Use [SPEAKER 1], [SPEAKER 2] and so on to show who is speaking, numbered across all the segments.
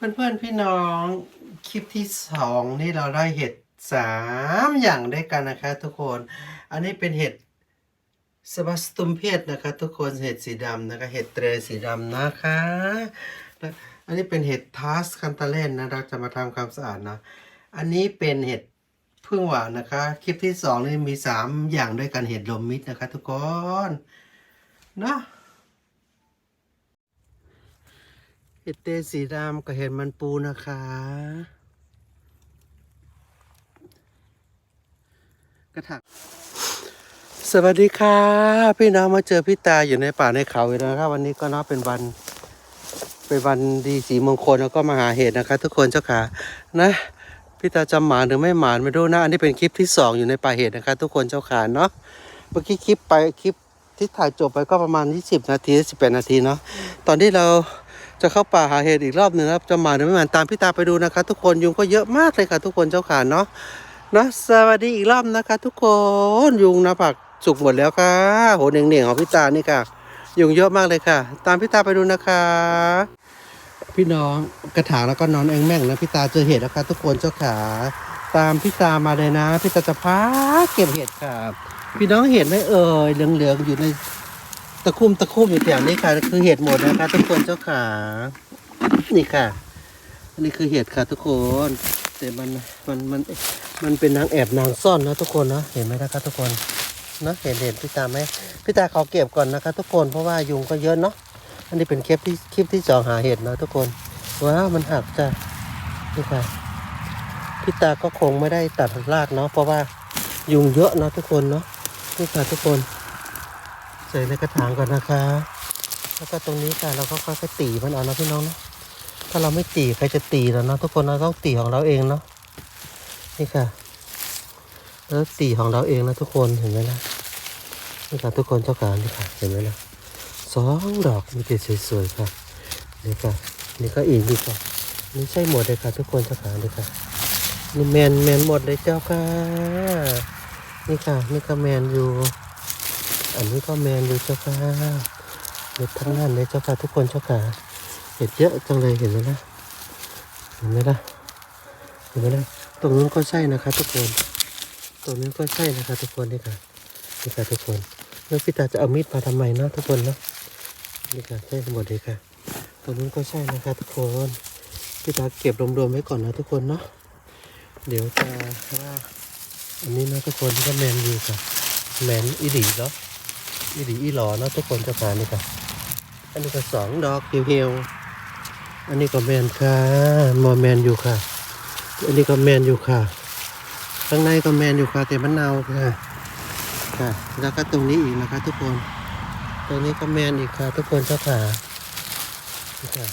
[SPEAKER 1] เพื่อนๆพี่น้องคลิปที่สองนี่เราได้เห็ดสามอย่างด้วยกันนะคะทุกคน อันนี้เป็นเห็ดสบัสตุมเพศนะคะ ทุกคนเห็ดสีดำนะคะ เห็ดเตรสีดำนะคะ อันนี้เป็นเห็ดทัสคันตาเลนนะเราจะมาทำความสะอาดนะ อันนี้เป็นเห็ดพึ่งหวานนะคะ คลิปที่สองนี่มีสามอย่างด้วยกันเห็ดลมมิดนะคะ ทุกคนเนาะ เห็ดเตสีดำกับเห็ดมันปูนะคะ กระถางสวัสดีค่ะ พี่น้องมาเจอพี่ตาอยู่ในป่าในเขาอีกแล้วนะครับวันนี้ก็นับเป็นวัน เป็นวันดีสีมงคลแล้วก็มาหาเห็ดนะคะ ทุกคนเจ้าขานะพี่ตาจำหมานหรือไม่หมานไม่รู้นะอันนี้เป็นคลิปที่สองอยู่ในป่าเห็ดนะคะ ทุกคนเจ้าขาเนาะเมื่อกี้คลิปไปคลิปที่ถ่ายจบไปก็ประมาณ 20 นาที 18 นาทีเนาะตอนที่เรา จะเข้าป่าหาเห็ดอีกรอบหนึ่งครับ จะมาหรือไม่มาตามพี่ตาไปดูนะคะ ทุกคนยุงก็เยอะมากเลยค่ะ ทุกคนเจ้าขาเนาะเนาะสวัสดีอีกรอบนะคะ ทุกคนยุงนะผักสุกหมดแล้วค่ะโหเหน่งเหน่งของพี่ตานี่ค่ะ ยุงเยอะมากเลยค่ะ ตามพี่ตาไปดูนะคะ พี่น้องกระถางแล้วก็นอนแองแม่งนะพี่ตาเจอเห็ดแล้วค่ะทุกคนเจ้าขา ตามพี่ตามาเลยนะพี่ตาจะพาเก็บเห็ดค่ะพี่น้องเห็นไหมเอ่ยเหลืองๆอยู่ใน ตะคุ่มตะคุ่มอยู่แถวนี้ค่ะ คือเห็ดหมดนะคะทุกคนเจ้าขา นี่ค่ะ อันนี้คือเห็ดค่ะทุกคน แต่มันมันมันมันเป็นนางแอบนางซ่อนนะทุกคนนะเห็นไหมนะคะทุกคนนะเห็นเห็นพี่ตาไหมพี่ตาขอเก็บก่อนนะคะ ทุกคนเพราะว่ายุงก็เยอะเนาะอันนี้เป็นคลิปที่คลิปที่สองหาเห็ดนะทุกคนว้าวมันหักจ้ะนี่ค่ะพี่ตาก็คงไม่ได้ตัดรากเนาะเพราะว่ายุงเยอะเนาะทุกคนเนาะนี่ค่ะทุกคน ใส่ในกระถางก่อนนะคะ แล้วก็ตรงนี้ค่ะเราก็ค่อยๆตีมันเอานะพี่น้องนะถ้าเราไม่ตีใครจะตีแล้วเนาะทุกคนเราต้องตีของเราเองเนาะนี่ค่ะแล้วตีของเราเองนะทุกคนเห็นไหมนะนี่ค่ะทุกคนเจ้าการนี่ค่ะเห็นไหมนะสองดอกมีแต่สวยๆค่ะนี่ค่ะนี่ก็อีกนี่ค่ะนี่ใช่หมดเลยค่ะ ทุกคนเจ้าการนี่ค่ะนี่แมนแมนหมดเลยเจ้าค่ะ นี่ค่ะ นี่ก็แมนอยู่ อันนี้ก็แมนอยู่เจ้าค่ะเห็ดทั้งนั้นเลยเจ้าค่ะทุกคนเจ้าค่ะเห็ดเยอะจังเลยเห็นไหมล่ะเห็นไหมล่ะเห็นไหมล่ะตรงนู้นก็ใช่นะคะทุกคนตรงนี้ก็ใช่นะคะทุกคนนี่ค่ะนี่ค่ะทุกคนแล้วพี่ตาจะเอามีดมาทำไมเนาะทุกคนเนาะนี่ค่ะใช่หมดเลยค่ะตรงนู้นก็ใช่นะคะทุกคนพี่ตาเก็บรวมๆไว้ก่อนนะทุกคนเนาะเดี๋ยวจะว่าอันนี้นะทุกคนนี่ก็แมนอยู่ค่ะแมนอีหลีเนาะ อีหลีอีหลอเนาะทุกคนจะผ่านนี่ค่ะอันนี้ก็สองดอกเหี่ยวๆอันนี้ก็แมนค่ะมอแมนอยู่ค่ะ อันนี้ก็แมนอยู่ค่ะข้างในก็แมนอยู่ค่ะแต่มันเน่าค่ะ ค่ะ แล้วก็ตรงนี้อีกนะคะ ทุกคน ตรงนี้ก็แมนอีกค่ะ ทุกคนเจ้าค่ะนี่ค่ะ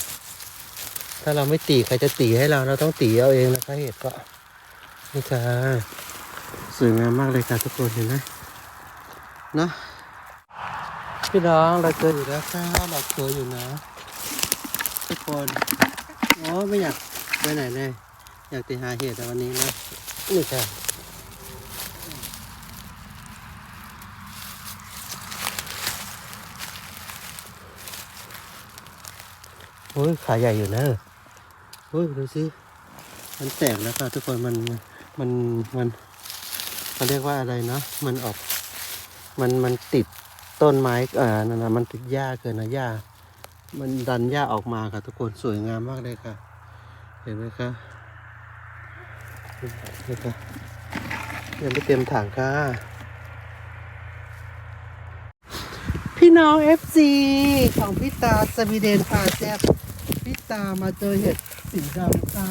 [SPEAKER 1] ถ้าเราไม่ตีใครจะตีให้เราเราต้องตีเอาเองนะคะเห็ดก็นี่ค่ะสวยงามมากเลยค่ะทุกคนเห็นไหมเนาะ พี่น้องเราเจออยู่แล้วค่ะเราเจออยู่นะ ทุกคนโอ้ไม่อยากไปไหนเลยอยากไปหาเห็ดแต่วันนี้นะนี่ค่ะโอ้ยขาใหญ่อยู่นะโอ้ยดูสิมันแตกแล้วค่ะทุกคนมันมันมันเขาเรียกว่าอะไรเนาะมันออก มันมันติด ต้นไม้เอ่านั่นนะมันติดหญ้าเกินนะหญ้า มันดันหญ้าออกมาค่ะทุกคนสวยงามมากเลยค่ะ เห็นไหมคะนี่ค่ะยังไม่เต็มถังค่ะ พี่น้อง FC ของพี่ตาสวีเดนพาแซ่บพี่ตามาเจอเห็ดสีดำค่ะ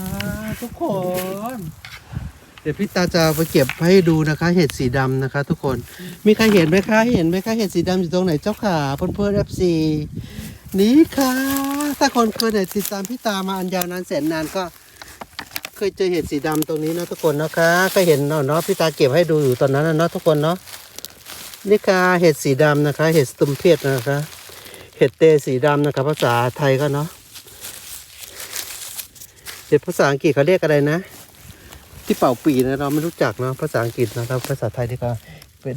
[SPEAKER 1] ทุกคน ดี๋ยวพี่ตาจะไปเก็บให้ดูนะคะ เห็ดสีดำนะคะ ทุกคน มีใครเห็นไหมคะเห็นไหมคะเห็ดสีดำอยู่ตรงไหนเจ้าขาเพื่อนเพื่อน FC นี่ค่ะ ถ้าคนเคยเนี่ยติดตามพี่ตามาอันยาวนานแสนนานก็ เคยเจอเห็ดสีดำตรงนี้นะทุกคนนะคะก็เห็นเนาะพี่ตาเก็บให้ดูอยู่ตอนนั้นนะเนาะทุกคนเนาะนี่ค่ะเห็ดสีดำนะคะ เห็ดตุ่มเพศนะคะ เห็ดเตสีดำนะคะภาษาไทยก็เนาะเห็ดภาษาอังกฤษเขาเรียกอะไรนะ ที่เป่าปีนะเราไม่รู้จักเนาะภาษาอังกฤษนะครับภาษาไทยนี่ก็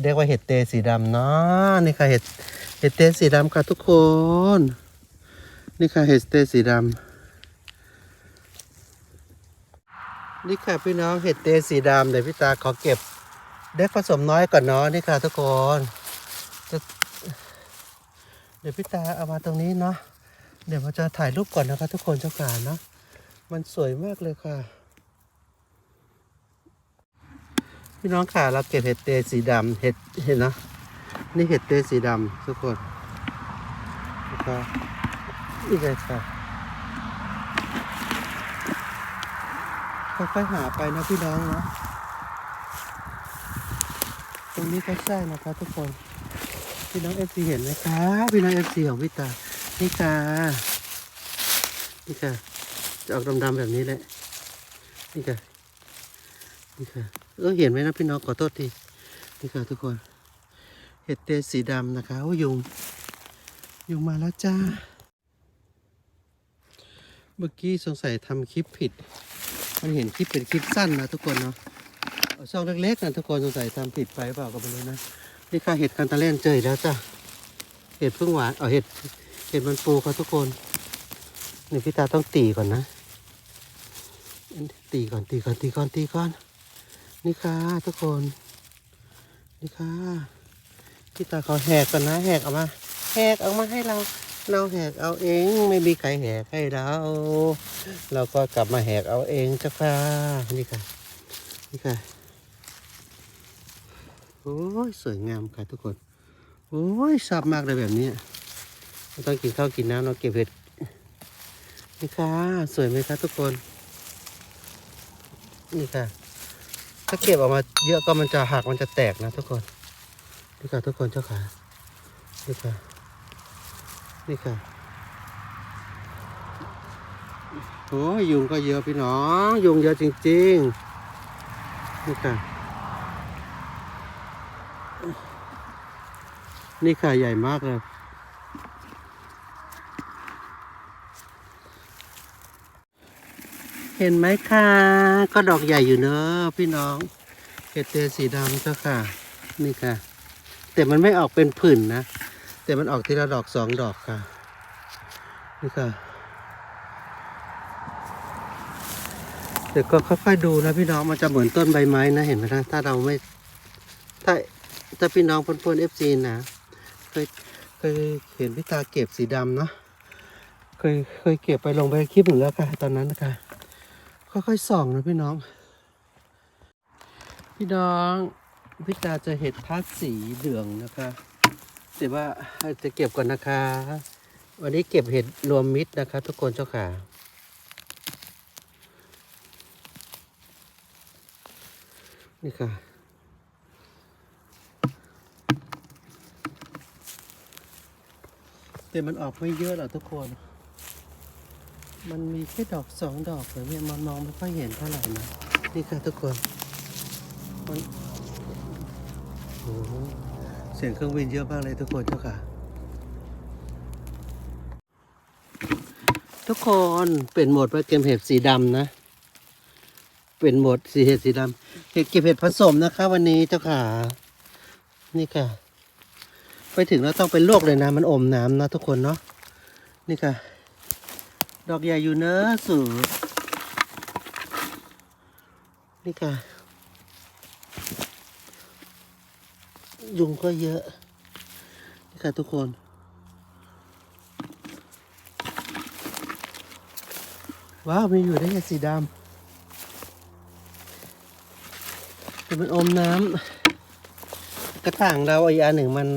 [SPEAKER 1] เรียกว่าเห็ดเตสีดำเนาะนี่ค่ะเห็ดเห็ดเตสีดำค่ะทุกคน นี่ค่ะเห็ดเตสีดำนี่ค่ะพี่น้องเห็ดเตสีดำเดี๋ยวพี่ตาขอเก็บเด็กผสมน้อยก่อนเนาะนี่ค่ะทุกคนจะเดี๋ยวพี่ตาเอามาตรงนี้เนาะเดี๋ยวมาจะถ่ายรูปก่อนนะคะทุกคนเจ้าขาเนาะมันสวยมากเลยค่ะ พี่น้องค่ะเราเก็บเห็ดเตสีดำเห็ดเห็นเนาะนี่เห็ดเตสีดำทุกคนนะครับนี่เลยค่ะค่อยๆหาไปนะพี่น้องเนาะตรงนี้ก็ใช่นะคะทุกคนพี่น้องเอฟซีเห็นไหมคะพี่น้องเอฟซีของพี่ตานี่ค่ะนี่ค่ะจะออกดำๆแบบนี้แหละนี่ค่ะ นี่ค่ะเออเห็นไหมนะพี่น้องขอโทษทีนี่ค่ะทุกคน เห็ดเตสีดำนะคะโอ้ยุงยุงมาแล้วจ้า เมื่อกี้สงสัยทำคลิปผิด มันเห็นคลิปเป็นคลิปสั้นนะทุกคนเนาะช่องเล็กๆนะทุกคนสงสัยทำผิดไปเปล่าก็ไม่รู้นะนี่ค่ะเห็ดกันตะเล่นเจอแล้วจ้ะเห็ดพึ่งหวานเอาเห็ดเห็ดมันปูครับทุกคนนี่พี่ตาต้องตีก่อนนะตีก่อนตีก่อนตีก่อนตีก่อน นี่ค่ะทุกคน นี่ค่ะพี่ตาเขอแหกก่อนนะแหกออกมา แหกออกมาให้เรา เราแหกเอาเองไม่มีใครแหกให้เรา เราก็กลับมาแหกเอาเองจ้าค่ะนี่ค่ะ นี่ค่ะ โอ้ยสวยงามค่ะทุกคน โอ้ยชอบมากเลยแบบนี้ต้องกินข้าวกินน้ำเราเก็บเห็ดนี่ค่ะ สวยไหมคะทุกคน นี่ค่ะ ถ้าเก็บออกมาเยอะก็มันจะหักมันจะแตกนะทุกคนนี่ค่ะทุกคนเจ้าค่ะนี่ค่ะนี่ค่ะโอ้ยยุงก็เยอะพี่น้องยุงเยอะจริงๆนี่ค่ะนี่ค่ะใหญ่มากเลย เห็นไหมคะก็ดอกใหญ่อยู่เนอะพี่น้องเห็ดเตยสีดำเจ้าค่ะ นี่ค่ะ แต่มันไม่ออกเป็นผื่นนะ แต่มันออกทีละดอกสองดอกค่ะ นี่ค่ะเดี๋ยวก็ค่อยๆดูนะพี่น้องมันจะเหมือนต้นใบไม้นะเห็นไหมนะถ้าเราไม่ถ้าถ้าพี่น้องพลๆเอฟซีนะเคยเคยเห็นพี่ตาเก็บสีดำเนาะเคยเคยเก็บไปลงไปคลิปหนึ่งแล้วค่ะ ตอนนั้นนะคะ ค่อยๆส่องนะพี่น้อง พี่น้องพี่ตาจะเห็ดพัดสีเหลืองนะคะแต่ว่าจะเก็บก่อนนะคะ วันนี้เก็บเห็ดรวมมิตรนะคะ ทุกคนเจ้าค่ะนี่ค่ะแต่มันออกไม่เยอะหรอกทุกคน มันมีแค่ดอกสองดอกแต่เนี่ยมันมองไม่ค่อยเห็นเท่าไหร่นะนี่ค่ะทุกคนมันโอ้โหเสียงเครื่องบินเยอะมากเลยทุกคนเจ้าค่ะ ทุกคนเป็นโหมดว่าเกมเห็ดสีดำนะ เป็นโหมดสีเห็ดสีดำเห็ดเก็บเห็ดผสมนะคะ วันนี้เจ้าค่ะ นี่ค่ะ ไปถึงแล้วต้องเป็นลวกเลยนะ มันอมน้ำนะทุกคนเนาะนี่ค่ะ ดอกใหญ่อยู่เนอะสูนี่ค่ะ ยุงก็เยอะ นี่ค่ะทุกคนว้าวมีอยู่ได้แค่สีดำแต่มันอมน้ำกระถางเราอีกอันหนึ่งมัน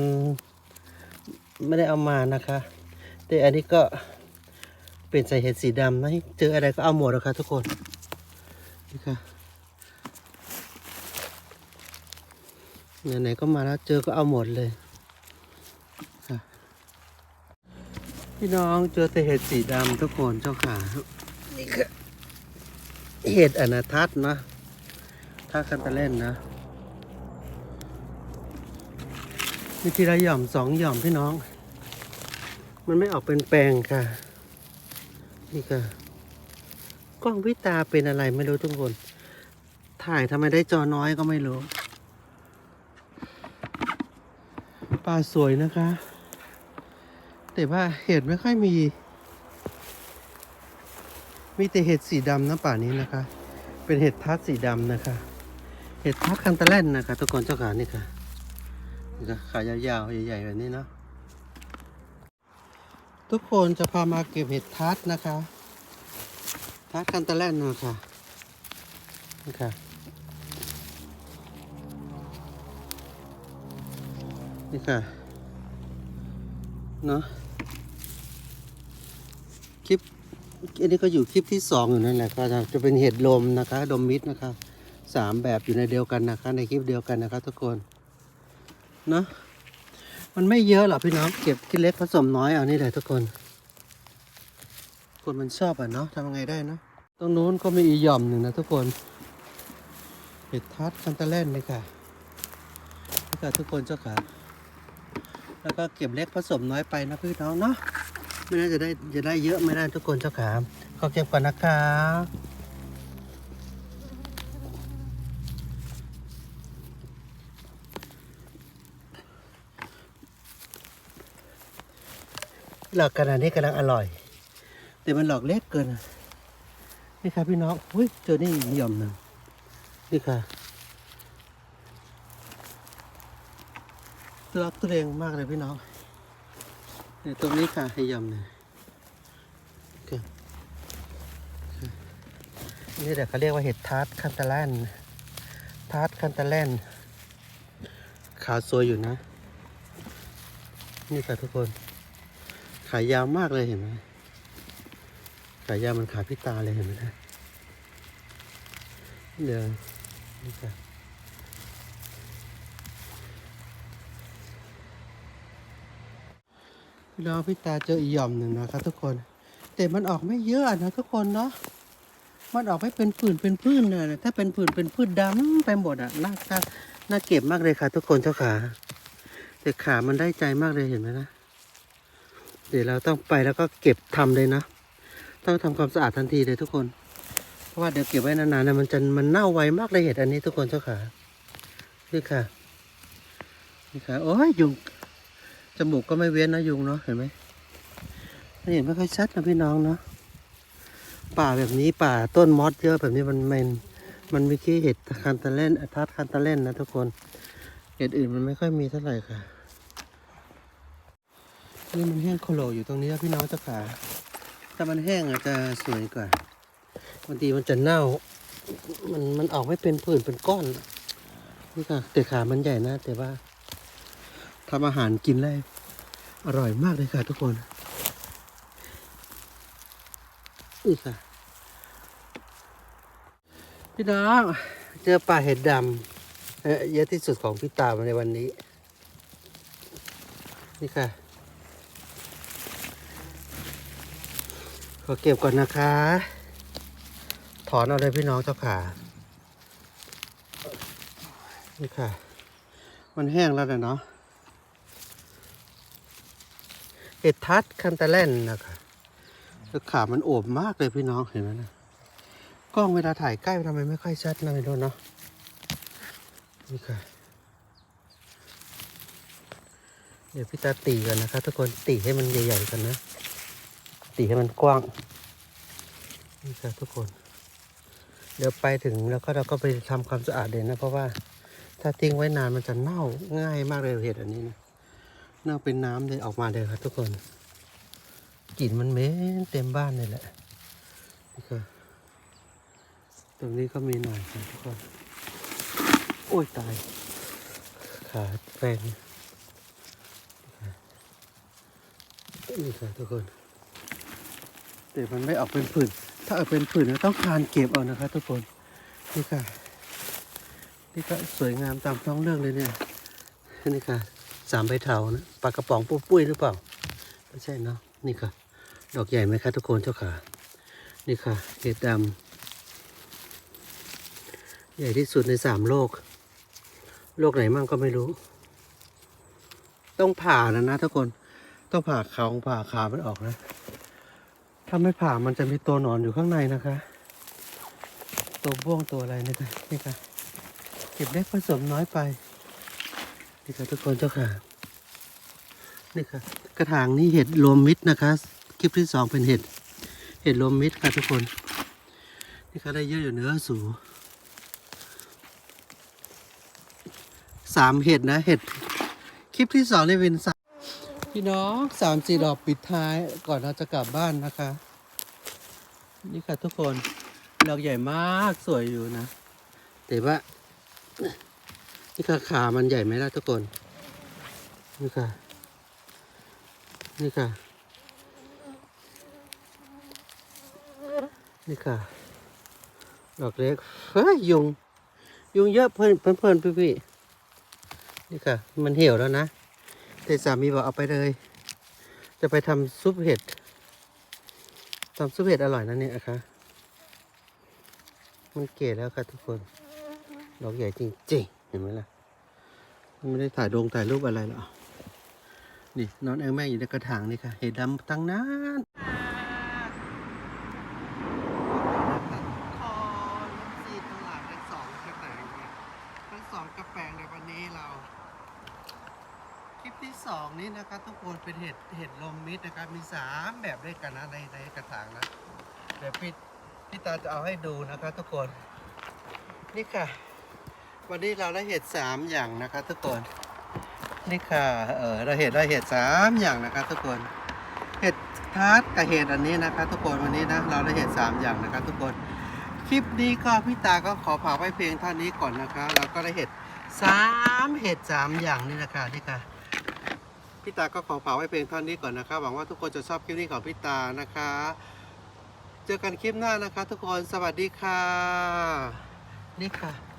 [SPEAKER 1] ไม่ได้เอามานะคะ แต่อันนี้ก็ เป็นใส่เห็ดสีดำนะเจออะไรก็เอาหมดนะคะทุกคนนี่ค่ะไหนๆก็มาแล้วเจอก็เอาหมดเลยค่ะพี่น้องเจอแต่เห็ดสีดำทุกคนเจ้าค่ะนี่คือเห็ดอนาทัศน์นะถ้ากันตะเล่นนะมีทีละหย่อมสองหย่อมพี่น้อง มันไม่ออกเป็นแปลงค่ะ นี่ค่ะกล้องวิตาเป็นอะไรไม่รู้ทุกคน ถ่ายทำไมได้จอน้อยก็ไม่รู้ปลาสวยนะคะ แต่ว่าเห็ดไม่ค่อยมี มีแต่เห็ดสีดำนะป่านี้นะคะ เป็นเห็ดทัดสีดำนะคะ เห็ดทัดคันตะแล่นนะคะทุกคนเจ้าขานี่ค่ะนี่ค่ะขายาวๆใหญ่ๆแบบนี้เนาะ ทุกคนจะพามาเก็บเห็ดทัดนะคะ ทัดคันตะแล่นนะคะนี่ค่ะนี่ค่ะ เนาะคลิป อันนี้ก็อยู่คลิปที่สองอยู่นั่นแหละก็จะจะเป็นเห็ดลมนะคะ ดมมิดนะคะสามแบบอยู่ในเดียวกันนะคะ ในคลิปเดียวกันนะคะทุกคน เนาะ มันไม่เยอะหรอกพี่น้องเก็บกินเล็กผสมน้อยเอานี่แหละทุกคน คนมันชอบอะเนาะทำยังไงได้เนาะตรงนู้นก็มีอีหย่อมหนึ่งนะทุกคนเห็ดทัดคันตะแล่นเลยค่ะนี่ค่ะทุกคนเจ้าค่ะ แล้วก็เก็บเล็กผสมน้อยไปนะพี่น้องเนาะไม่น่าจะได้จะได้เยอะไม่ได้ทุกคนเจ้าขาขอเก็บก่อนนะคะ หลอกขนาดนี้กำลังอร่อย แต่มันหลอกเล็กเกินอะนี่ค่ะพี่น้องอุ้ยเจอนี่อีกหย่อมหนึ่งนี่ค่ะทุรักทุเรงมากเลยพี่น้องเนี่ยตรงนี้ค่ะให้หย่อมหนึ่งนี่เดี๋ยวเขาเรียกว่าเห็ดทาร์ตคันตาแลนทาร์ตคันตาแลนขาวสวยอยู่นะ นี่ค่ะทุกคน ขายยาวมากเลยเห็นไหมขายยาวมันขาพี่ตาเลยเห็นไหมนะเดี๋ยวนี่ค่ะพี่น้องพี่ตาเจออีหย่อมหนึ่งนะครับทุกคน แต่มันออกไม่เยอะนะทุกคนเนาะมันออกไม่เป็นผื่นเป็นพื้นเลยนะถ้าเป็นผื่นเป็นพืชดำไปหมดอะน่าน่าน่าเก็บมากเลยค่ะ ทุกคนเจ้าขาแต่ขามันได้ใจมากเลยเห็นไหมนะ เดี๋ยวเราต้องไปแล้วก็เก็บทำเลยนะ ต้องทำความสะอาดทันทีเลยทุกคน เพราะว่าเดี๋ยวเก็บไว้นานๆนะมันจะมันเน่าไวมากเลยเห็ดอันนี้ทุกคนเจ้าขานี่ค่ะ นี่ค่ะ โอ้ยยุง จมูกก็ไม่เว้นนะยุงเนาะเห็นไหมไม่เห็นไม่ค่อยชัดนะพี่น้องเนาะ ป่าแบบนี้ป่าต้นมอสเยอะแบบนี้มันมันมันมีแค่เห็ดคันตะเล่นทัดคันตะเล่นนะทุกคน เห็ดอื่นมันไม่ค่อยมีเท่าไหร่ค่ะ นี่มันแห้งโคโลอยู่ตรงนี้พี่น้องเจ้าขาถ้ามันแห้งอาจจะสวยกว่าบางทีมันจะเน่า มันมันออกไม่เป็นผื่นเป็นก้อน นี่ค่ะแต่ขามันใหญ่นะ แต่ว่าทำอาหารกินได้อร่อยมากเลยค่ะทุกคนนี่ค่ะ พี่น้องเจอป่าเห็ดดำเยอะที่สุดของพี่ตามาในวันนี้ นี่ค่ะ ขอเก็บก่อนนะคะ ถอนเอาเลยพี่น้องเจ้าขานี่ค่ะ มันแห้งแล้วเนาะเห็ดทัดคันตะแล่นนะคะแล้วขามันโอบมากเลยพี่น้องเห็นไหมนะกล้องเวลาถ่ายใกล้ทำไมไม่ค่อยชัดนะไม่รู้เนาะนี่ค่ะ เดี๋ยวพี่ตาตีกันนะคะ ทุกคนตีให้มันใหญ่ๆกันนะ ตีให้มันกว้างนี่ค่ะทุกคน เดี๋ยวไปถึงแล้วก็เราก็ไปทำความสะอาดเลยนะ เพราะว่าถ้าทิ้งไว้นานมันจะเน่าง่ายมากเลยเห็ดอันนี้นะเน่าเป็นน้ำเลยออกมาเลยครับทุกคนกลิ่นมันเหม็นเต็มบ้านเลยแหละนี่ค่ะตรงนี้ก็มีหน่อยค่ะทุกคนโอ้ยตายขาแฟนนี่ค่ะทุกคน แต่มันไม่ออกเป็นผื่นถ้าออกเป็นผื่นเราต้องคานเก็บเอานะคะทุกคนนี่ค่ะนี่ก็สวยงามตามท้องเรื่องเลยเนี่ยนี่ค่ะสามใบเถานะปลากระป๋องปุ้ยๆหรือเปล่าไม่ใช่เนาะนี่ค่ะ ดอกใหญ่ไหมคะทุกคนเจ้าขานี่ค่ะเห็ดดำใหญ่ที่สุดในสามโลก โลกไหนมั่งก็ไม่รู้ ต้องผ่านะนะทุกคน ต้องผ่าเขาผ่าขามันออกนะ ถ้าไม่ผ่ามันจะมีตัวหนอนอยู่ข้างในนะคะ ตัวบ้วงตัวอะไรนี่ค่ะนี่ค่ะ เก็บเล็กผสมน้อยไป นี่ค่ะทุกคนเจ้าค่ะ นี่ค่ะ กระถางนี้เห็ดรวมมิตรนะคะ คลิปที่สองเป็นเห็ด เห็ดรวมมิตรค่ะทุกคน นี่ก็ได้เยอะอยู่เนื้อสูสามเห็ดนะ เห็ด คลิปที่สองนี่เป็นส พี่น้องสามสี่ดอกปิดท้ายก่อนเราจะกลับบ้านนะคะ นี่ค่ะทุกคนดอกใหญ่มากสวยอยู่นะ แต่ว่า นี่ค่ะขามันใหญ่ไหมล่ะทุกคน นี่ค่ะ นี่ค่ะ นี่ค่ะ ดอกเล็กเฮ้ยยุง ยุงเยอะเพื่อนเพื่อนพี่พี่นี่ค่ะ มันเหี่ยวแล้วนะ แต่สามีบอกเอาไปเลย จะไปทำซุปเห็ดทำซุปเห็ดอร่อยนะเนี่ยนะคะ มันเก๋แล้วค่ะทุกคน ดอกใหญ่จริงๆ เห็นไหมล่ะ ไม่ได้ถ่ายดงถ่ายรูปอะไรหรอก นี่นอนแองแม่อยู่ในกระถางนี่ค่ะ เห็ดดำตั้งนานซีตลาดทั้งสองกระแปงทั้งสองกระแปงในวันนี้เรา คลิปที่สอง นี้นะคะทุกคนเป็นเห็ดเห็ดลมมิดนะครับมีสามแบบด้วยกันนะในในกระถางนะเดี๋ยวพี่พี่ตาจะเอาให้ดูนะคะทุกคน นี่ค่ะ วันนี้เราได้เห็ดสามอย่างนะคะทุกคนนี่ค่ะเออเราเห็ดเราเห็ดสามอย่างนะคะทุกคนเห็ดทาร์ตกับเห็ดอันนี้นะคะทุกคนวันนี้นะเราได้เห็ดสามอย่างนะคะทุกคนคลิปนี้ก็พี่ตาก็ขอฝากไว้เพียงเท่านี้ก่อนนะคะเราก็ได้เห็ดสามเห็ดสามอย่างนี่นะคะนี่ค่ะ พี่ตาก็ขอฝากไว้เพียงเท่านี้ก่อนนะคะหวังว่าทุกคนจะชอบคลิปนี้ของพี่ตานะคะ เจอกันคลิปหน้านะคะ ทุกคนสวัสดีค่ะ นี่ค่ะ